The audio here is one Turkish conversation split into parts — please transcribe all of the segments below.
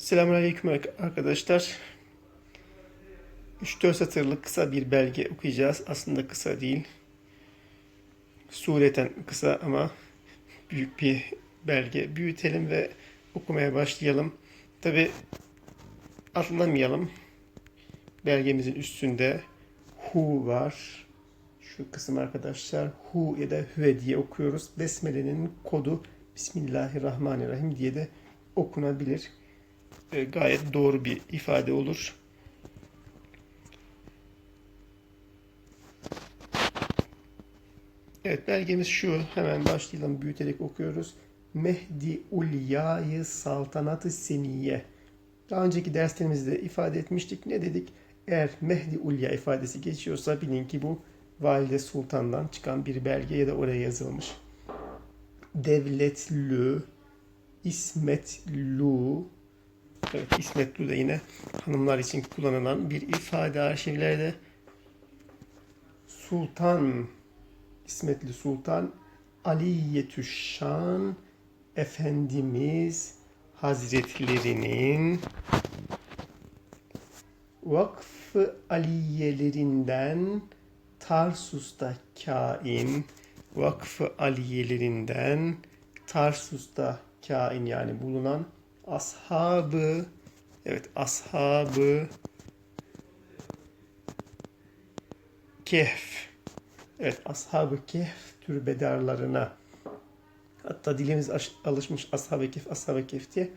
Selamünaleyküm arkadaşlar. 3-4 satırlık kısa bir belge okuyacağız. Aslında kısa değil. Sureten kısa ama büyük bir belge. Büyütelim ve okumaya başlayalım. Tabi atlamayalım. Belgemizin üstünde hu var. Şu kısım arkadaşlar hu ya da hüve diye okuyoruz. Besmele'nin kodu Bismillahirrahmanirrahim diye de okunabilir. E, gayet doğru bir ifade olur. Evet belgemiz şu. Hemen başlayalım. Büyüterek okuyoruz. Mehdi Ulya'yı Saltanatı Seniye. Daha önceki derslerimizde ifade etmiştik. Ne dedik? Eğer Mehdi Ulya ifadesi geçiyorsa bilin ki bu Valide Sultan'dan çıkan bir belge ya da oraya yazılmış. Devletlü, İsmetlu, evet İsmetlu da yine hanımlar için kullanılan bir ifade arşivlerde. Sultan, İsmetli Sultan, Aliyetüşşan, Efendimiz Hazretlerinin Vakfı Aliyelerinden Tarsus'ta kain, Vakfı Aliyelerinden Tarsus'ta kain yani bulunan ashabı, evet ashabı Kehf, evet ashabı Kehf türbedarlarına hatta dilimiz alışmış ashab-ı kehf, ashab-ı kehf diye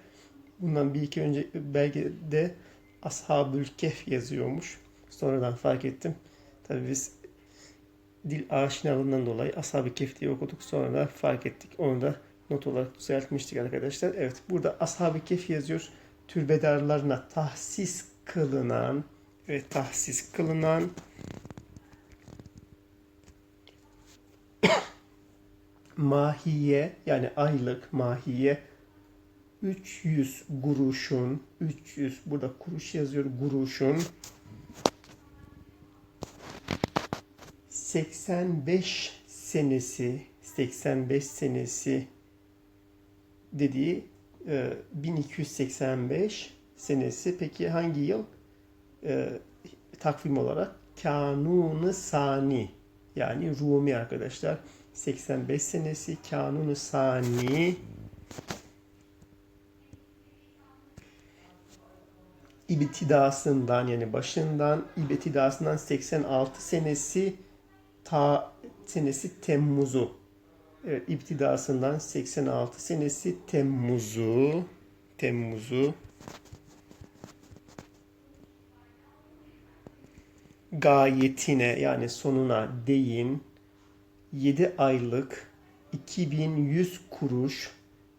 bundan bir iki önce belgede ashabül kehf yazıyormuş. Sonradan fark ettim. Tabii biz dil aşinalığından dolayı ashab-ı kehf diye okuduk. Sonra da fark ettik. Onu da not olarak düzeltmiştik arkadaşlar. Evet burada ashab-ı kehf yazıyor. Türbedarlarına tahsis kılınan ve tahsis kılınan mahiye yani aylık mahiye 300 kuruşun 300 burada kuruş yazıyor kuruşun 85 senesi 85 senesi dediği e, 1285 senesi. Peki hangi yıl? E, takvim olarak Kanunu Sani yani Rumi arkadaşlar. 85 senesi Kanunu Sani. İbtidasından yani başından ibtidasından 86 senesi ta senesi Temmuz'u. Evet ibtidasından 86 senesi Temmuz'u. Temmuz'u. Gayetine yani sonuna değin 7 aylık 2100 kuruş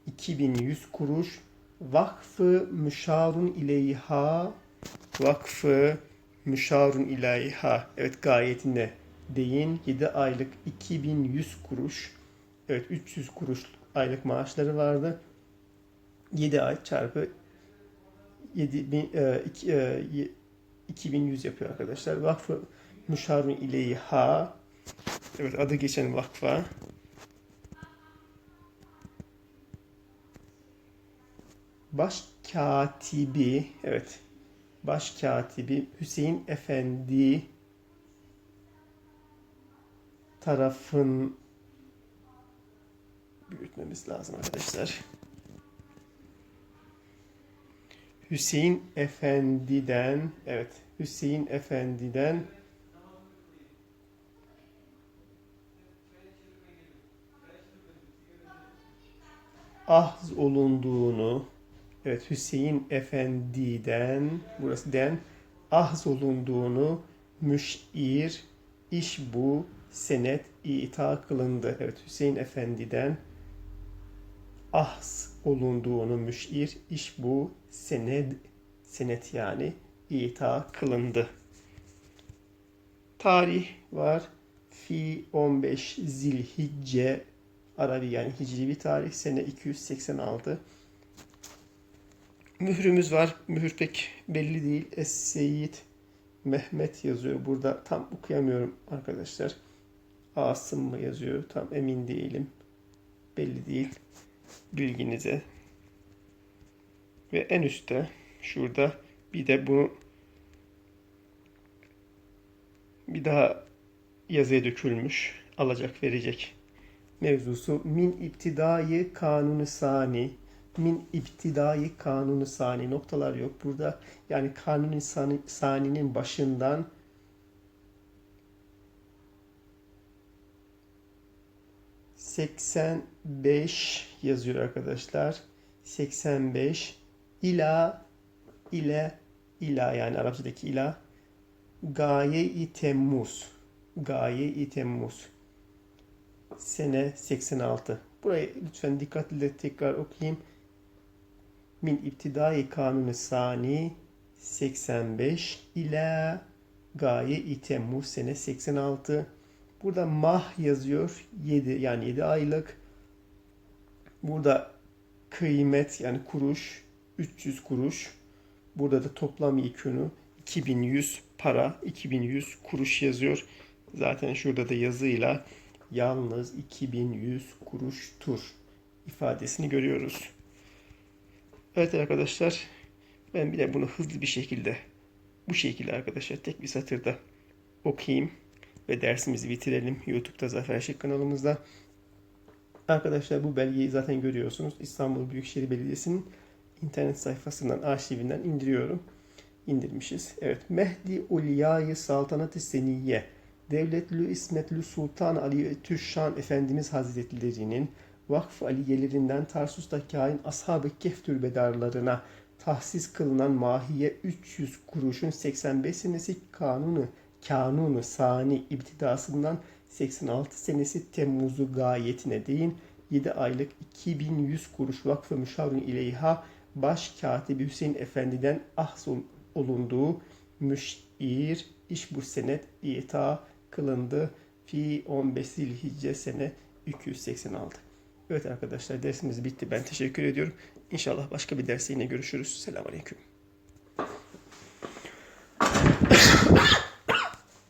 2100 kuruş vakfı müşarun ileyha vakfı müşarun ileyha evet gayetine değin 7 aylık 2100 kuruş evet 300 kuruş aylık maaşları vardı. 7 ay çarpı 7000 e, iki- e, y- 2100 yapıyor arkadaşlar. Vakfı müşarun ileyha. Evet adı geçen vakfa. Başkatibi, evet. Başkatibi Hüseyin Efendi tarafın büyütmemiz lazım arkadaşlar. Hüseyin Efendi'den, evet, Hüseyin Efendi'den ahz olunduğunu, evet Hüseyin Efendi'den, burası den, ahz olunduğunu müşir, iş bu, senet ita kılındı. Evet Hüseyin Efendi'den ahz olunduğunu müşir, iş bu, sened, senet yani ita kılındı. Tarih var. Fi 15 Zilhicce Arabi yani hicri bir tarih sene 286. Mührümüz var. Mühür pek belli değil. Es-Seyyid Mehmet yazıyor. Burada tam okuyamıyorum arkadaşlar. Asım mı yazıyor? Tam emin değilim. Belli değil. Bilginize. Ve en üstte şurada bir de bunu bir daha yazıya dökülmüş alacak verecek mevzusu. Min iptidai kanunu sani. Min iptidai kanunu sani. Noktalar yok burada. Yani kanuni sani, saninin başından seksen beş yazıyor arkadaşlar. 85 ila ile ila yani Arapçadaki ila gaye-i Temmuz. Gaye-i Temmuz. Sene 86. Burayı lütfen dikkatli tekrar okuyayım. Min iptidai kanunu sani 85 ila gaye-i Temmuz sene 86. Burada mah yazıyor. 7 yani 7 aylık. Burada kıymet yani kuruş 300 kuruş. Burada da toplam yükünü 2100 para 2100 kuruş yazıyor. Zaten şurada da yazıyla yalnız 2100 kuruştur ifadesini görüyoruz. Evet arkadaşlar ben bir de bunu hızlı bir şekilde bu şekilde arkadaşlar tek bir satırda okuyayım ve dersimizi bitirelim. YouTube'da Zafer Şık kanalımızda. Arkadaşlar bu belgeyi zaten görüyorsunuz. İstanbul Büyükşehir Belediyesi'nin internet sayfasından, arşivinden indiriyorum. İndirmişiz. Evet. Mehdi Ulyayı Saltanat-ı Seniyye Devletlü İsmetlü Sultan Ali Tüşşan Efendimiz Hazretleri'nin Vakf Aliyelerinden Tarsus'ta kain Ashab-ı Kehf tahsis kılınan mahiye 300 kuruşun 85 senesi kanunu kanunu sani ibtidasından 86 senesi Temmuz'u gayetine değin 7 aylık 2100 kuruş vakfı müşavirun ileyha baş katibi Hüseyin Efendi'den ahsul olunduğu müşir iş bu senet ita kılındı fi 15 Zilhicce sene 286. Evet arkadaşlar dersimiz bitti. Ben teşekkür ediyorum. İnşallah başka bir derste yine görüşürüz. Selamun Aleyküm.